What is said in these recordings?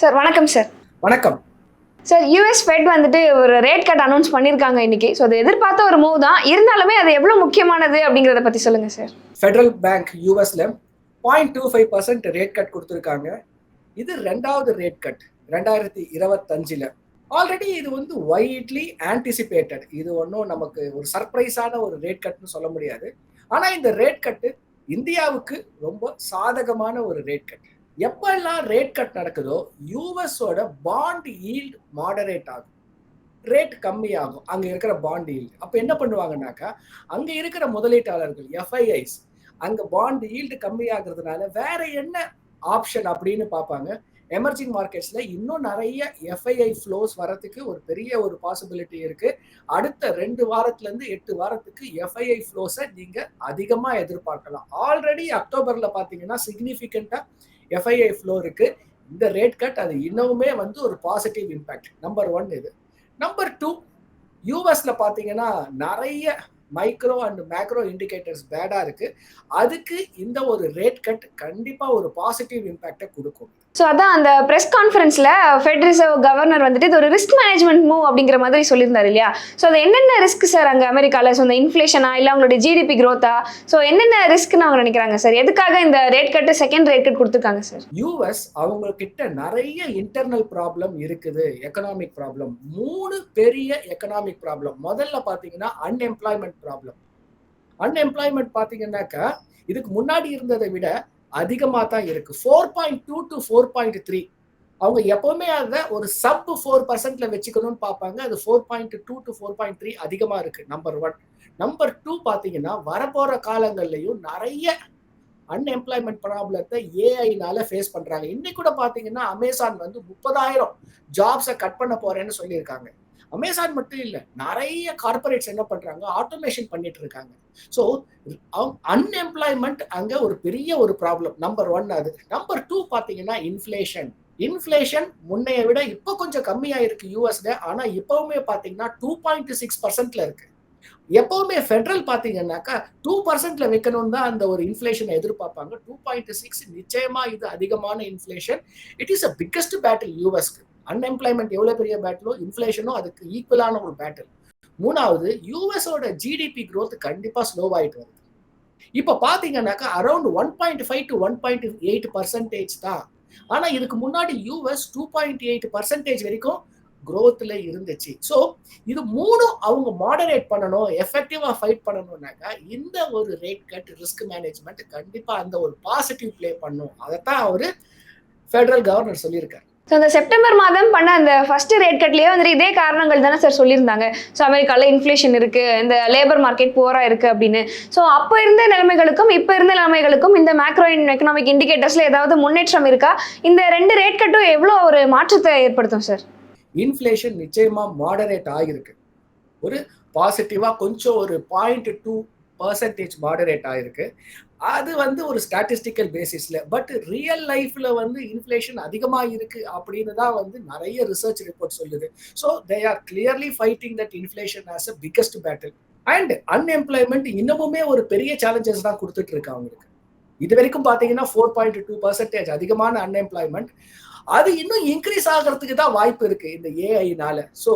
Sir வணக்கம் sir வணக்கம். Sir US fed வந்துட்டு ஒரு ரேட் கட் அனௌன்ஸ் பண்ணியிருக்காங்க இன்னைக்கு. ஸோ அது எதிர்பார்த்த ஒரு மூவ் தான். இருந்தாலுமே அது எவ்வளோ முக்கியமானது அப்படிங்கிறத பற்றி சொல்லுங்க சார் ஃபெடரல் பேங்க் யூஎஸ்ல point two five percent rate cut கொடுத்துருக்காங்க. இது ரெண்டாவது ரேட் கட் ரெண்டாயிரத்தி இருபத்தஞ்சில். ஆல்ரெடி இது வந்து வைட்லி ஆன்டிசிபேட்டட் இது ஒன்றும் நமக்கு ஒரு சர்ப்ரைஸான ஒரு ரேட் கட்னு சொல்ல முடியாது. ஆனால் இந்த ரேட் கட்டு இந்தியாவுக்கு ரொம்ப சாதகமான ஒரு ரேட் கட் எப்பெல்லாம் ரேட் கட் நடக்குதோ யூஎஸோட பாண்ட் ஈல்டு மாடரேட் ஆகும். ரேட் கம்மியாகும். அங்கே இருக்கிற பாண்ட் ஈல்டு அப்போ என்ன பண்ணுவாங்கன்னாக்கா அங்கே இருக்கிற முதலீட்டாளர்கள் எஃப்ஐஐஸ் அங்கே பாண்ட் ஈல்டு கம்மியாகிறதுனால வேற என்ன ஆப்ஷன் அப்படின்னு பார்ப்பாங்க. எமர்ஜிங் மார்க்கெட்ஸில் இன்னும் நிறைய எஃப்ஐஐ ஃப்ளோஸ் வரத்துக்கு ஒரு பெரிய ஒரு பாசிபிலிட்டி இருக்குது அடுத்த ரெண்டு வாரத்துலேருந்து எட்டு வாரத்துக்கு எஃப்ஐஐ ஃப்ளோஸை நீங்கள் அதிகமாக எதிர்பார்க்கலாம். ஆல்ரெடி அக்டோபரில் பார்த்தீங்கன்னா சிக்னிஃபிகண்ட்டாக எஃப்ஐஐ ஃப்ளோ இருக்கு. இந்த ரேட் கட் அது இன்னமுமே வந்து ஒரு பாசிட்டிவ் இம்பேக்ட் நம்பர் ஒன் இது. நம்பர் டூ யூஎஸ்ல பார்த்தீங்கன்னா நிறைய மைக்ரோ அண்ட் மேக்ரோ இண்டிகேட்டர்ஸ் பேடா இருக்கு. அதுக்கு இந்த ஒரு ரேட் கட் கண்டிப்பா ஒரு பாசிட்டிவ் இம்பேக்டை கொடுக்கும். ஸோ அதான் அந்த ப்ரெஸ் கான்ஃபரன்ஸில் ஃபெட் ரிசர்வ் கவர்னர் வந்துட்டு இது ஒரு ரிஸ்க் மேனேஜ்மெண்ட் மூவ் அப்படிங்கிற மாதிரி சொல்லியிருந்தாரு இல்லையா? ஸோ அது என்னென்ன ரிஸ்க் சார் அங்கே அமெரிக்காவில் ஸோ இந்த இன்ஃப்ளேஷனா இல்லை அவங்களுடைய ஜிடிபி growth-ஆ? ஸோ என்னென்ன ரிஸ்க்னு அவங்க நினைக்கிறாங்க சார் எதுக்காக இந்த rate cut second rate cut கொடுத்துருக்காங்க சார் யூஎஸ் அவங்க கிட்ட நிறைய இன்டர்னல் ப்ராப்ளம் இருக்குது எக்கனாமிக் ப்ராப்ளம் மூணு பெரிய எக்கனாமிக் ப்ராப்ளம் முதல்ல பாத்தீங்கன்னா அன்எம்ப்ளாய்மெண்ட் ப்ராப்ளம் அன்எம்ப்ளாய்மெண்ட் பாத்தீங்கன்னாக்கா இதுக்கு முன்னாடி இருந்ததை விட அதிகமாக தான் இருக்கு. Four point two to four point three அவங்க எப்பவுமே அதை ஒரு சப் ஃபோர் பர்சன்ட்ல வச்சுக்கணும்னு பார்ப்பாங்க. அது four point two to four point three அதிகமாக இருக்கு நம்பர் ஒன் நம்பர் டூ பார்த்தீங்கன்னா வரப்போற காலங்கள்லையும் நிறைய அன்எம்ப்ளாய்மெண்ட் ப்ராப்ளத்தை ஏஐனால ஃபேஸ் பண்றாங்க. இன்னைக்கு கூட பார்த்தீங்கன்னா அமேசான் வந்து முப்பதாயிரம் ஜாப்ஸை கட் பண்ண போறேன்னு சொல்லியிருக்காங்க. அமேசான் மட்டும் இல்ல நிறைய கார்பரேட்ஸ் என்ன பண்றாங்க? ஆட்டோமேஷன் பண்ணிட்டு இருக்காங்க. ஸோ அன்எம்ப்ளாய்மெண்ட் அங்க ஒரு பெரிய ஒரு ப்ராப்ளம் நம்பர் ஒன் அது. நம்பர் டூ பாத்தீங்கன்னா இன்ஃபிளேஷன் இன்ஃப்ளேஷன் முன்னைய விட இப்போ கொஞ்சம் கம்மியாக இருக்கு யூஎஸ்ல ஆனா இப்பவுமே பாத்தீங்கன்னா டூ பாயிண்ட் சிக்ஸ் பர்சன்ட்ல இருக்கு. எப்பவுமே ஃபெடரல் பார்த்தீங்கன்னாக்கா டூ பர்சன்ட்ல வைக்கணும் தான் அந்த ஒரு இன்ஃப்ளேஷனை எதிர்பார்ப்பாங்க. டூ பாயிண்ட் சிக்ஸ் நிச்சயமா இது அதிகமான inflation it is a biggest battle யூஎஸ்க்கு unemployment எவ்வளோ பெரிய பேட்டிலோ இன்ஃபிளேஷனும் அதுக்கு ஈக்குவலான ஒரு பேட்டில் மூணாவது யூஎஸோட ஜிடிபி க்ரோத் கண்டிப்பாக ஸ்லோ வருது. இப்போ பார்த்தீங்கன்னாக்கா around one point five to one point eight percentage தான். ஆனால் இதுக்கு முன்னாடி US two point eight percentage வரைக்கும் க்ரோத்தில் இருந்துச்சு. ஸோ இது மூணும் அவங்க மாடரேட் பண்ணணும் எஃபெக்டிவாக ஃபைட் பண்ணணும்னாக்கா இந்த ஒரு ரேட் கட் ரிஸ்க் மேனேஜ்மெண்ட் கண்டிப்பாக அந்த ஒரு பாசிட்டிவ் ப்ளே பண்ணும். அதைத்தான் அவர் ஃபெடரல் கவர்னர் சொல்லியிருக்காரு. ஸோ அந்த செப்டம்பர் மாதம் பண்ண அந்த ஃபர்ஸ்ட் ரேட் கட்லேயே வந்துட்டு இதே காரணங்கள் தானே சார் சொல்லியிருந்தாங்க. ஸோ அமெரிக்காவில் இன்ஃப்ளேஷன் இருக்கு இந்த லேபர் மார்க்கெட் போரா இருக்கு அப்படின்னு. ஸோ அப்போ இருந்த நிலைமைகளுக்கும் இப்போ இருந்த நிலைமைகளுக்கும் இந்த மேக்ரோ எக்கனாமிக் இண்டிகேட்டர்ஸ்ல ஏதாவது முன்னேற்றம் இருக்கா? இந்த ரெண்டு ரேட் கட்டும் எவ்வளோ ஒரு மாற்றத்தை ஏற்படுத்தும் சார் இன்ஃப்ளேஷன் நிச்சயமா மாடரேட் ஆகிருக்கு ஒரு பாசிட்டிவா கொஞ்சம் ஒரு பாயிண்ட் டூ பர்சன்டேஜ் மாடரேட் ஆயிருக்கு. அது வந்து ஒரு ஸ்டாட்டிஸ்டிக்கல் பேசிஸ்ல பட் ரியல் லைஃப்ல வந்து இன்ஃப்ளேஷன் அதிகமாக இருக்கு அப்படின்னு தான் வந்து நிறைய ரிசர்ச் ரிப்போர்ட் சொல்லுது. So they are clearly fighting that inflation as a biggest battle and unemployment இன்னமுமே ஒரு பெரிய சேலஞ்சஸ் தான் கொடுத்துட்டு இருக்கு அவங்களுக்கு. இது வரைக்கும் பார்த்தீங்கன்னா ஃபோர் பாயிண்ட் டூ பர்சன்டேஜ் அதிகமான அன்எம்ப்ளாய்மெண்ட் அது இன்னும் இன்க்ரீஸ் ஆகிறதுக்கு தான் வாய்ப்பு இருக்கு இந்த ஏஐனால ஸோ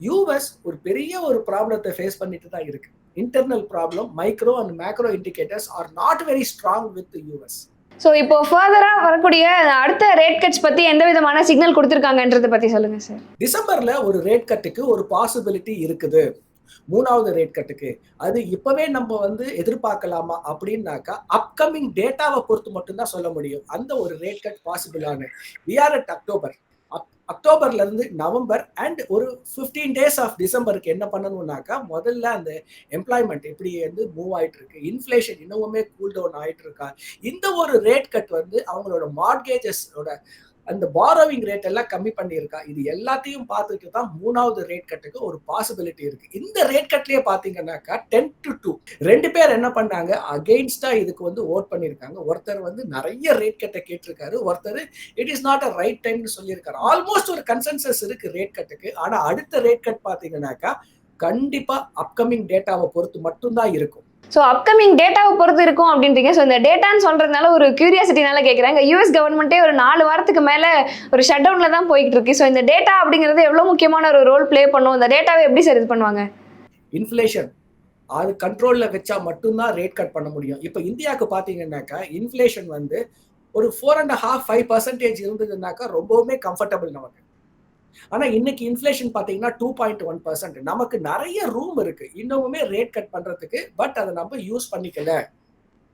யூஎஸ் ஒரு பெரிய ஒரு ப்ராப்ளத்தை ஃபேஸ் பண்ணிட்டு தான் இருக்கு. Internal problem micro and macro indicators are not very strong with US so இப்போ ஃபர்தராக வரக்கூடிய அடுத்த ரேட் கட்ஸ் பற்றி எந்த விதமான சிக்னல் கொடுத்துருக்காங்கன்றதை பற்றி சொல்லுங்க சார் டிசம்பர்ல ஒரு ரேட் கட்டுக்கு ஒரு பாசிபிலிட்டி இருக்குது. மூணாவது ரேட் கட்டுக்கு அது இப்பவே நம்ம வந்து எதிர்பார்க்கலாமா அப்படின்னாக்கா அப்கமிங் டேட்டாவை பொறுத்து மட்டும்தான் சொல்ல முடியும். அந்த ஒரு ரேட் கட் பாசிபிளான வி ஆர் அட் அக்டோபர் அக்டோபர்ல இருந்து நவம்பர் அண்ட் ஒரு ஃபிஃப்டீன் டேஸ் ஆஃப் டிசம்பருக்கு என்ன பண்ணணும்னாக்கா முதல்ல அந்த எம்ப்ளாய்மெண்ட் எப்படி வந்து மூவ் ஆயிட்டு இருக்கு இன்ஃபிளேஷன் இன்னமுமே கூல் டவுன் ஆயிட்டு இருக்கா இந்த ஒரு ரேட் கட் வந்து அவங்களோட மார்கேஜஸோட அந்த பாரோவிங் ரேட் எல்லாம் கம்மி பண்ணியிருக்கா? இது எல்லாத்தையும் பார்த்துட்டு தான் மூணாவது ரேட் கட்டுக்கு ஒரு பாசிபிலிட்டி இருக்கு. இந்த ரேட் கட்லயே பாத்தீங்கன்னாக்கா டென் டு டூ ரெண்டு பேர் என்ன பண்ணாங்க? அகெயின்ஸ்டா இதுக்கு வந்து ஓட் பண்ணியிருக்காங்க. ஒருத்தர் வந்து நிறைய ரேட் கட்டை கேட்டிருக்காரு. ஒருத்தர் it is not a right டைம்னு சொல்லியிருக்காரு. ஆல்மோஸ்ட் ஒரு கன்சென்சஸ் இருக்கு ரேட் கட்டுக்கு ஆனா அடுத்த ரேட் கட் பாத்தீங்கன்னாக்கா கண்டிப்பா அப்கமிங் டேட்டாவை பொறுத்து மட்டும்தான் இருக்கும். ஸோ அப்கமிங் டேட்டாவை பொறுத்து இருக்கும் அப்படின்றீங்க. ஸோ இந்த டேட்டான்னு சொல்றதுனால ஒரு கியூரியாசிட்டினால கேட்குறாங்க யூஎஸ் கவர்மெண்ட்டே ஒரு நாலு வாரத்துக்கு மேலே ஒரு ஷட் டவுனில் தான் போய்கிட்டு இருக்கு. ஸோ இந்த டேட்டா அப்படிங்கிறது எவ்வளோ முக்கியமான ஒரு ரோல் ப்ளே பண்ணும்? இந்த டேட்டாவை எப்படி சார் இது பண்ணுவாங்க? இன்ஃப்ளேஷன் அது கண்ட்ரோலில் வச்சா மட்டும்தான் ரேட் கட் பண்ண முடியும். இப்போ இந்தியாவுக்கு பார்த்தீங்கன்னாக்கா இன்ஃப்ளேஷன் வந்து ஒரு four and half five percentage இருந்ததுனாக்கா ரொம்பவுமே கம்ஃபர்டபுள் நமக்கு. ஆனா இன்னைக்கு இன்ஃபிளேஷன் பாத்தீங்கன்னா டூ பாயிண்ட் ஒன் பர்சன்ட் நமக்கு நிறைய ரூம் இருக்கு. இன்னமுமே ரேட் கட் பண்றதுக்கு பட் அதை நம்ம யூஸ் பண்ணிக்கல.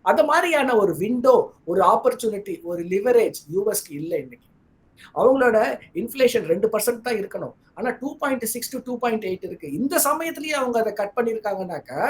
அந்த மாதிரியான ஒரு விண்டோ ஒரு ஆப்பர்ச்சுனிட்டி ஒரு லிவரேஜ் யூஎஸ்க்கு இல்லை இன்னைக்கு. அவங்களோட இன்ஃபிளேஷன் ரெண்டு பர்சன்ட் தான் இருக்கணும். ஆனா two point six to two point eight இருக்கு. இந்த சமயத்திலேயே அவங்க அதை கட் பண்ணியிருக்காங்கனாக்கா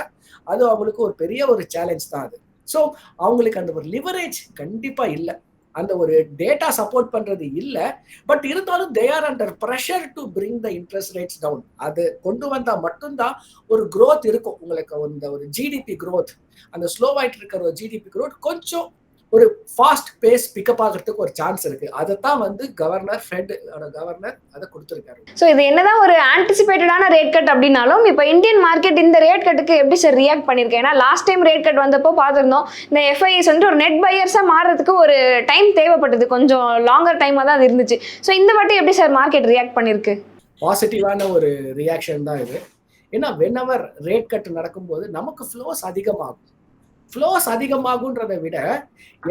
அது அவங்களுக்கு ஒரு பெரிய ஒரு சேலஞ்ச் தான் அது. ஸோ அவங்களுக்கு அந்த ஒரு லிவரேஜ் கண்டிப்பா இல்லை. அந்த ஒரு டேட்டா சப்போர்ட் பண்றது இல்லை பட் இருந்தாலும் they are under pressure to bring the interest rates down அது கொண்டு வந்தா மட்டும்தான் ஒரு க்ரோத் இருக்கும். உங்களுக்கு இந்த ஒரு ஜிடிபி க்ரோத் அந்த ஸ்லோவாயிட்டு இருக்கிற ஒரு ஜிடிபி க்ரோத் கொஞ்சம் ஒரு ஃபாஸ்ட் பேஸ் பிக்கப் ஆகிறதுக்கு ஒரு சான்ஸ் இருக்கு. அதைத்தான் வந்து கவர்னர் ஃபெட் கவர்னர் அதை கொடுத்துருக்காரு. ஸோ இது என்னதான் ஒரு ஆன்டிசிபேட்டடான ரேட் கட் அப்படின்னாலும் இப்போ இந்தியன் மார்க்கெட் இந்த ரேட் கட்டுக்கு எப்படி சார் ரியாக்ட் பண்ணியிருக்கேன் ஏன்னா லாஸ்ட் டைம் ரேட் கட் வந்தப்போ பார்த்துருந்தோம் இந்த எஃப்ஐஎஸ் வந்துட்டு ஒரு நெட் பையர்ஸாக மாறுறதுக்கு ஒரு டைம் தேவைப்பட்டது. கொஞ்சம் லாங்கர் டைமாக தான் அது இருந்துச்சு. ஸோ இந்த வாட்டி எப்படி சார் மார்க்கெட் ரியாக்ட் பண்ணியிருக்கு பாசிட்டிவான ஒரு ரியாக்ஷன் தான் இது. ஏன்னா வெனவர் ரேட் கட் நடக்கும்போது நமக்கு ஃப்ளோஸ் அதிகமாகும். ஃப்ளோஸ் அதிகமாகுன்றதை விட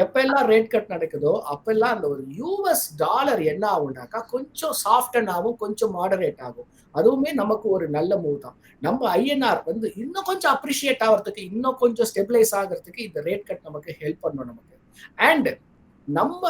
எப்பெல்லாம் ரேட் கட் நடக்குதோ அப்பெல்லாம் அந்த ஒரு யூஎஸ் டாலர் என்ன ஆகும்னாக்கா கொஞ்சம் சாஃப்டன் ஆகும் கொஞ்சம் மாடரேட் ஆகும். அதுவுமே நமக்கு ஒரு நல்ல மூவ் தான். நம்ம ஐஎன்ஆர் வந்து இன்னும் கொஞ்சம் அப்ரிஷியேட் ஆகிறதுக்கு இன்னும் கொஞ்சம் ஸ்டெபிலைஸ் ஆகிறதுக்கு இந்த ரேட் கட் நமக்கு ஹெல்ப் பண்ணும் நமக்கு. அண்ட் நம்ம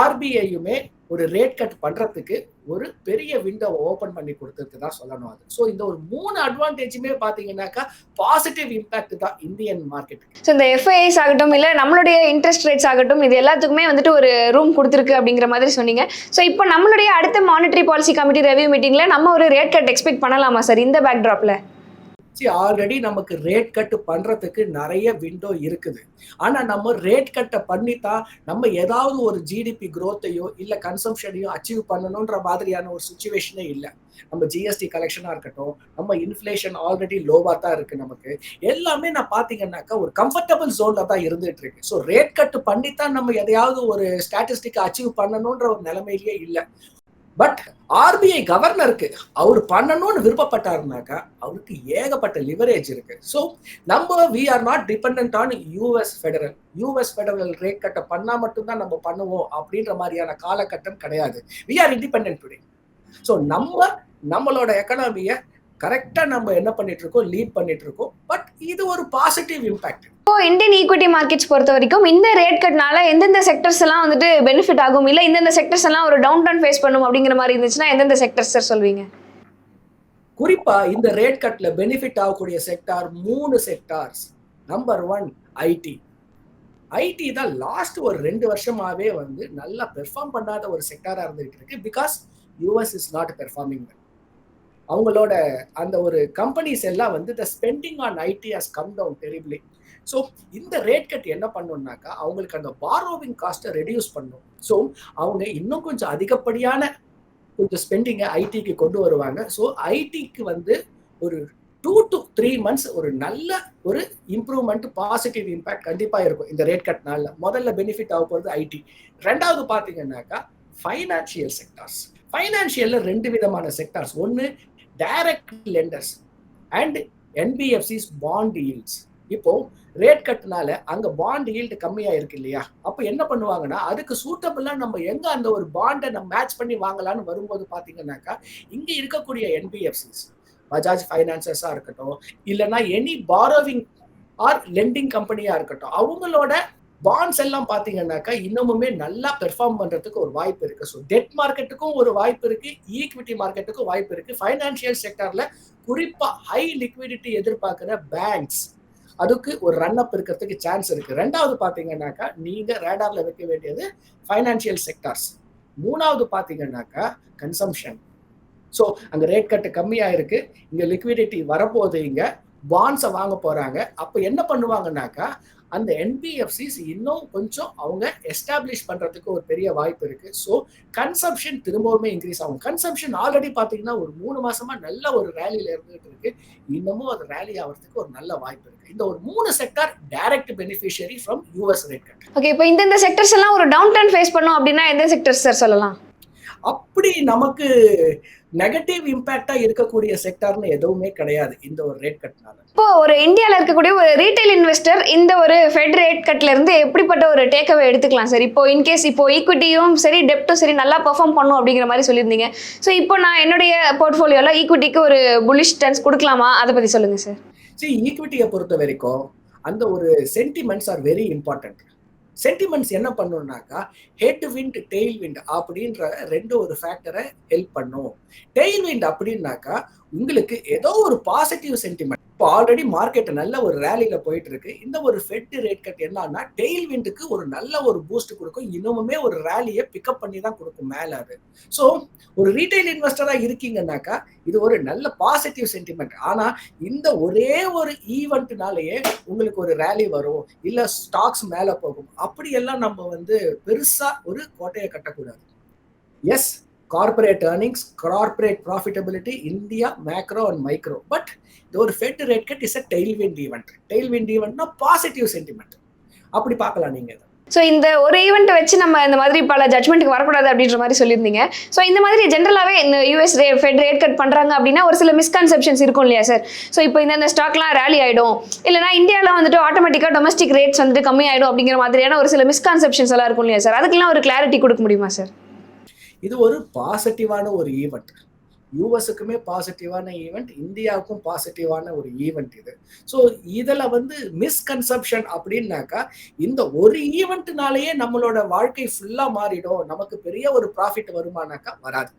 ஆர்பிஐயுமே ஒரு ரேட் கட் பண்றதுக்கு ஒரு பெரிய விண்டோவை ஓபன் பண்ணி கொடுத்துருக்கு தான் சொல்லணும் அது. ஸோ இந்த ஒரு மூணு அட்வான்டேஜுமே பார்த்தீங்கன்னாக்கா பாசிட்டிவ் இம்பாக்ட் தான் இந்தியன் மார்க்கெட்டுக்கு ஸோ இந்த எஃப்ஐஸ் ஆகட்டும் இல்லை நம்மளுடைய இன்ட்ரெஸ்ட் ரேட்ஸ் ஆகட்டும் இது எல்லாத்துக்குமே வந்துட்டு ஒரு ரூம் கொடுத்துருக்கு அப்படிங்கிற மாதிரி சொன்னீங்க. ஸோ இப்போ நம்மளுடைய அடுத்த மானிட்டரி பாலிசி கமிட்டி ரெவியூ மீட்டிங்கில் நம்ம ஒரு ரேட் கட் எக்ஸ்பெக்ட் பண்ணலாமா சார் இந்த பேக்ட்ராப்பில் ஆல்ரெடி நமக்கு ரேட் கட் பண்றதுக்கு நிறைய விண்டோ இருக்குது. ஆனா நம்ம ரேட் கட்டை பண்ணித்தான் நம்ம ஏதாவது ஒரு ஜிடிபி க்ரோத்தையோ இல்லை கன்சம்ஷனையோ அச்சீவ் பண்ணணுன்ற மாதிரியான ஒரு சுச்சுவேஷனே இல்லை. நம்ம ஜிஎஸ்டி கலெக்ஷனாக இருக்கட்டும் நம்ம இன்ஃப்ளேஷன் ஆல்ரெடி லோவாக தான் இருக்கு நமக்கு. எல்லாமே நான் பார்த்தீங்கன்னாக்கா ஒரு கம்ஃபர்டபுள் ஜோனில் தான் இருந்துட்டு இருக்கு. ஸோ ரேட் கட் பண்ணித்தான் நம்ம எதையாவது ஒரு ஸ்டாட்டிஸ்டிக்கை அச்சீவ் பண்ணணுன்ற ஒரு நிலைமையிலேயே இல்லை. பட் ஆர்பிஐ கவர்னருக்கு அவர் பண்ணணும்னு விருப்பப்பட்டாருனாக்கா அவருக்கு ஏகப்பட்ட லிவரேஜ் இருக்கு. ஸோ நம்ம we are not depend on US federal US federal rate கட்டை பண்ணால் மட்டும்தான் நம்ம பண்ணுவோம் அப்படின்ற மாதிரியான காலகட்டம் கிடையாது. We are independent today so நம்ம நம்மளோட எக்கனாமியை கரெக்டா நம்ம என்ன பண்ணிட்டு இருக்கோம் லீட் பண்ணிட்டு இருக்கோம் பட் இது ஒரு பாசிட்டிவ் இம்பாக்ட் இப்போ இந்தியன் ஈக்விட்டி மார்க்கெட்ஸ் பொறுத்த வரைக்கும் இந்த ரேட் கட்னால எந்தெந்த செக்டர்ஸ் எல்லாம் வந்துட்டு பெனிஃபிட் ஆகும்? இல்லை இந்தந்த செக்டர்ஸ் எல்லாம் ஒரு டவுன் டவுன் ஃபேஸ் பண்ணும் அப்படிங்கிற மாதிரி இருந்துச்சுன்னா எந்தெந்த செக்டர்ஸ் சார் சொல்வீங்க? குறிப்பா இந்த ரேட் கட்ல பெனிஃபிட் ஆகக்கூடிய செக்டார் மூணு sectors number one IT IT தான் லாஸ்ட் ஒரு ரெண்டு வருஷமாவே வந்து நல்லா பெர்ஃபார்ம் பண்ணாத ஒரு செக்டாரா இருந்துகிட்டு இருக்கு. Because US is not performing அவங்களோட அந்த ஒரு கம்பெனிஸ் எல்லாம் வந்து the spending on IT has come down terribly so இந்த ரேட் கட் என்ன பண்ணணும்னாக்கா அவங்களுக்கு அந்த பாரோவிங் காஸ்ட்டை ரெடியூஸ் பண்ணும். ஸோ அவங்க இன்னும் கொஞ்சம் அதிகப்படியான கொஞ்சம் ஸ்பெண்டிங்கை ஐடிக்கு கொண்டு வருவாங்க. ஸோ ஐடிக்கு வந்து ஒரு டூ டு த்ரீ மந்த்ஸ் ஒரு நல்ல ஒரு இம்ப்ரூவ்மெண்ட் பாசிட்டிவ் இம்பேக்ட் கண்டிப்பாக இருக்கும் இந்த ரேட் கட்னால முதல்ல பெனிஃபிட் ஆக போகிறது ஐடி ரெண்டாவது பார்த்தீங்கன்னாக்கா ஃபைனான்சியல் செக்டார்ஸ் ஃபைனான்சியலில் ரெண்டு விதமான செக்டார்ஸ் ஒன்று direct lenders and NBFCs bond yields இப்போ ரேட் கட்னால அங்க பாண்ட் ஈல்டு கம்மியா இருக்கு இல்லையா? அப்ப என்ன பண்ணுவாங்கன்னா அதுக்கு சூட்டபிளா நம்ம எங்க அந்த ஒரு பாண்டை நம்ம மேட்ச் பண்ணி வாங்கலாம்னு வரும்போது பாத்தீங்கன்னாக்கா இங்க இருக்கக்கூடிய என்பிஎஃப்சிஸ் பஜாஜ் ஃபைனான்சஸா இருக்கட்டும் இல்லைன்னா எனி பாரோவிங் ஆர் லெண்டிங் கம்பெனியா இருக்கட்டும் அவங்களோட பாண்ட்ஸ் எல்லாம் பாத்தீங்கன்னாக்கா இன்னமுமே நல்லா பெர்ஃபார்ம் பண்றதுக்கு ஒரு வாய்ப்பு இருக்கு. ஸோ டெட் மார்க்கெட்டுக்கும் ஒரு வாய்ப்பு இருக்கு ஈக்விட்டி மார்க்கெட்டுக்கும் வாய்ப்பு இருக்கு. ஃபைனான்சியல் செக்டர்ல குறிப்பா ஹை லிக்விடிட்டி எதிர்பார்க்கிற பேங்க்ஸ் அதுக்கு ஒரு ரன் அப் இருக்கிறதுக்கு சான்ஸ் இருக்கு. ரெண்டாவது பாத்தீங்கன்னாக்கா நீங்க ரேடார்ல வைக்க வேண்டியது ஃபைனான்சியல் செக்டார்ஸ் மூணாவது பாத்தீங்கன்னாக்கா கன்சம்ஷன் ஸோ அங்க ரேட் கட்டு கம்மியா இருக்கு. இங்க லிக்விடிட்டி வரப்போகுது இங்க. பாண்ட்ஸை வாங்க போறாங்க. அப்போ என்ன பண்ணுவாங்கன்னாக்கா அந்த என்பிஎஃப்சிஸ் இன்னும் கொஞ்சம் அவங்க எஸ்டாப்ளிஷ் பண்றதுக்கு ஒரு பெரிய வாய்ப்பு இருக்கு. ஸோ கன்சம்ஷன் திரும்பவுமே இன்க்ரீஸ் ஆகும். கன்சம்ஷன் ஆல்ரெடி பாத்தீங்கன்னா ஒரு மூணு மாசமா நல்ல ஒரு ரேலியில் இருந்துகிட்டு இருக்கு. இன்னமும் அது ரேலி ஆகிறதுக்கு ஒரு நல்ல வாய்ப்பு இருக்கு. இந்த ஒரு மூணு sector direct beneficiary from US rate cut okay இப்போ இந்த செக்டர்ஸ் எல்லாம் ஒரு டவுன் டர்ன் ஃபேஸ் பண்ணோம் அப்படின்னா எந்த செக்டர்ஸ் சார் சொல்லலாம்? அப்படி நமக்கு நெகட்டிவ் இம்பாக்டா இருக்கக்கூடிய செக்டார்னு எதுவுமே கிடையாது இந்த ஒரு ரேட் கட்னால இப்போ ஒரு இந்தியாவில் இருக்கக்கூடிய ஒரு ரீட்டைல் இன்வெஸ்டர் இந்த ஒரு ஃபெட் ரேட் கட்ல இருந்து எப்படிப்பட்ட ஒரு டேக்அவே எடுத்துக்கலாம் சார்? இப்போ இன்கேஸ் இப்போ ஈக்விட்டியும் சரி டெப்ட்டும் சரி நல்லா பெர்ஃபார்ம் பண்ணும் அப்படிங்கிற மாதிரி சொல்லியிருந்தீங்க. ஸோ இப்போ நான் என்னுடைய போர்ட்ஃபோலியோல ஈக்விட்டிக்கு ஒரு புலிஷ் டன்ஸ் கொடுக்கலாமா? அதை பத்தி சொல்லுங்க சார். சி ஈக்விட்டியை பொறுத்த வரைக்கும் அந்த ஒரு sentiments are very important sentiments என்ன பண்ணுனாக்கா ஹெட் விண்ட் டெய்ல் விண்ட் அப்படின்ற ரெண்டு ஒரு ஃபேக்டரை ஹெல்ப் பண்ணும். டெய்ல் விண்ட் அப்படின்னாக்கா உங்களுக்கு ஏதோ ஒரு பாசிட்டிவ் சென்டிமெண்ட் இப்போ ஆல்ரெடி மார்க்கெட் நல்ல ஒரு ரேலியில போயிட்டு இருக்கு இந்த ஒரு ஃபெட் ரேட் கட் என்னன்னா டெய்ல் விண்டுக்கு ஒரு நல்ல ஒரு பூஸ்ட் கொடுக்கும். இன்னுமுமே ஒரு ரேலியை பிக்கப் பண்ணி தான் கொடுக்கும் மேலே அது. ஸோ ஒரு ரீட்டைல் இன்வெஸ்டராக இருக்கீங்கன்னாக்கா இது ஒரு நல்ல பாசிட்டிவ் சென்டிமெண்ட் ஆனால் இந்த ஒரே ஒரு ஈவெண்ட்னாலேயே உங்களுக்கு ஒரு ரேலி வரும். இல்லை ஸ்டாக்ஸ் மேலே போகும். அப்படியெல்லாம் நம்ம வந்து பெருசாக ஒரு கோட்டையை கட்டக்கூடாது. Yes corporate earnings corporate profitability India macro and micro but இது ஒரு Fed rate cut is a tailwind event tailwind ஈவெண்ட்னா positive sentiment அப்படி பார்க்கலாம் நீங்கள் ஸோ இந்த ஒரு ஈவெண்ட் வச்சு நம்ம இந்த மாதிரி பல ஜட்மெண்ட்டுக்கு வரக்கூடாது அப்படின்ற மாதிரி சொல்லியிருந்தீங்க. ஸோ இந்த மாதிரி ஜென்ரலாகவே இந்த யூஎஸ் ரே ஃபெட் ரேட் கட் பண்ணுறாங்க அப்படின்னா ஒரு சில மிஸ்கன்செப்ஷன்ஸ் இருக்கும் இல்லையா சார் ஸோ இப்போ இந்த ஸ்டாக்லாம் ரேலி ஆகிடும் இல்லைனா இந்தியாவில் வந்துட்டு ஆட்டோமேட்டிக்காக டொமஸ்டிக் ரேட்ஸ் வந்துட்டு கம்மி ஆகிடும் அப்படிங்கிற மாதிரியான ஒரு சில மிஸ்கன்செப்ஷன்ஸ் எல்லாம் இருக்கும் இல்லையா சார் அதுக்கெல்லாம் ஒரு கிளாரிட்டி கொடுக்க முடியுமா சார் இது ஒரு பாசிட்டிவான ஒரு ஈவெண்ட் யூஎஸ்க்குமே பாசிட்டிவான ஈவெண்ட் இந்தியாவுக்கும் பாசிட்டிவான ஒரு ஈவெண்ட் இது. ஸோ இதில் வந்து மிஸ்கன்செப்ஷன் அப்படின்னாக்கா இந்த ஒரு ஈவெண்ட்னாலேயே நம்மளோட வாழ்க்கை ஃபுல்லாக மாறிடும். நமக்கு பெரிய ஒரு ப்ராஃபிட் வருமானாக்கா வராது.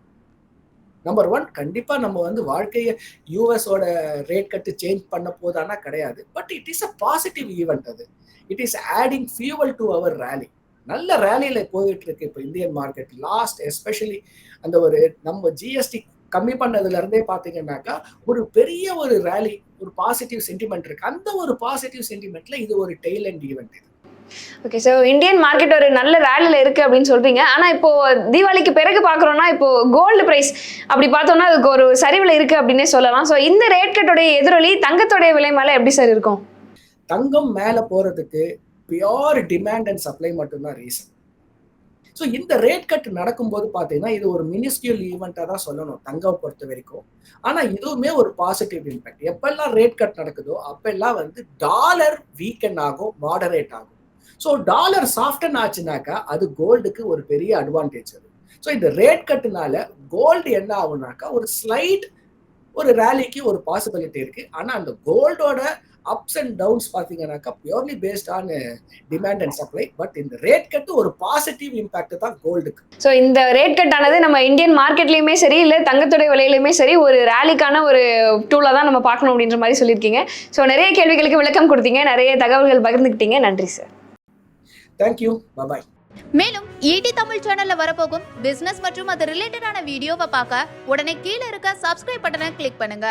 நம்பர் ஒன் கண்டிப்பாக நம்ம வந்து வாழ்க்கையை யூஎஸோட ரேட் கட்டு சேஞ்ச் பண்ண போதானா கிடையாது. But it is a positive event அது. It is adding fuel to our rally நல்ல ரேலியில போயிட்டு இருக்கு இப்போ இந்தியன் மார்க்கெட் லாஸ்ட் எஸ்பெஷலி அந்த ஒரு நம்ம ஜிஎஸ்டி கம்மி பண்ணதுல இருந்தே பாத்தீங்கன்னாக்கா ஒரு பெரிய ஒரு ரேலி ஒரு பாசிட்டிவ் சென்டிமெண்ட் இருக்கு. அந்த ஒரு பாசிட்டிவ் சென்டிமெண்ட்ல இது ஒரு டெய்ல் அண்ட் ஈவெண்ட் இது. ஓகே ஸோ இந்தியன் மார்க்கெட் ஒரு நல்ல ரேலியில் இருக்கு அப்படின்னு சொல்றீங்க. ஆனால் இப்போ தீபாவளிக்கு பிறகு பார்க்குறோம்னா இப்போ கோல்டு பிரைஸ் அப்படி பார்த்தோம்னா அதுக்கு ஒரு சரிவில் இருக்கு அப்படின்னே சொல்லலாம். ஸோ இந்த ரேட் கட்டோடைய எதிரொலி தங்கத்தோடைய விலை மேலே எப்படி சார் இருக்கும்? தங்கம் மேல போறதுக்கு பியோர் டிமாண்ட் அண்ட் சப்ளை மட்டும்தான் ரீசன் ஸோ இந்த ரேட் கட் நடக்கும்போது பார்த்தீங்கன்னா இது ஒரு மினிஸ்கியூல் ஈவெண்ட்டாக தான் சொல்லணும் தங்கம் பொறுத்த வரைக்கும். ஆனால் இதுவுமே ஒரு பாசிட்டிவ் இம்பேக்ட் எப்பெல்லாம் ரேட் கட் நடக்குதோ அப்பெல்லாம் வந்து டாலர் வீக்கன் ஆகும் மாடரேட் ஆகும். ஸோ டாலர் சாஃப்டன் ஆச்சுனாக்கா அது கோல்டுக்கு ஒரு பெரிய அட்வான்டேஜ் அது. ஸோ இந்த ரேட் கட்டுனால கோல்டு என்ன ஆகுனாக்கா ஒரு ஸ்லைட் ஒரு ரேலிக்கு ஒரு பாசிபிலிட்டி இருக்கு. ஆனால் அந்த கோல்டோட அப்ஸ் அண்ட் டவுன்ஸ் பாத்தீங்கன்னாக்கா purely based on demand and supply but இந்த ரேட் கட்டு ஒரு பாசிட்டிவ் இம்பாக்ட் தான் கோல்டுக்கு ஸோ இந்த ரேட் கட் ஆனது நம்ம இந்தியன் மார்க்கெட்லயுமே சரி இல்லை தங்கத்துடைய விலையிலுமே சரி ஒரு ரேலிக்கான ஒரு டூலாக தான் நம்ம பார்க்கணும் அப்படின்ற மாதிரி சொல்லியிருக்கீங்க. ஸோ நிறைய கேள்விகளுக்கு விளக்கம் கொடுத்தீங்க. நிறைய தகவல்கள் பகிர்ந்துக்கிட்டீங்க. நன்றி சார் தேங்க்யூ பபாய் மேலும் ஈடி தமிழ் சேனல்ல வரப்போகும் பிசினஸ் மற்றும் அது ரிலேட்டடான வீடியோவை பார்க்க உடனே கீழே இருக்க சப்ஸ்கிரைப் பட்டனை கிளிக் பண்ணுங்க.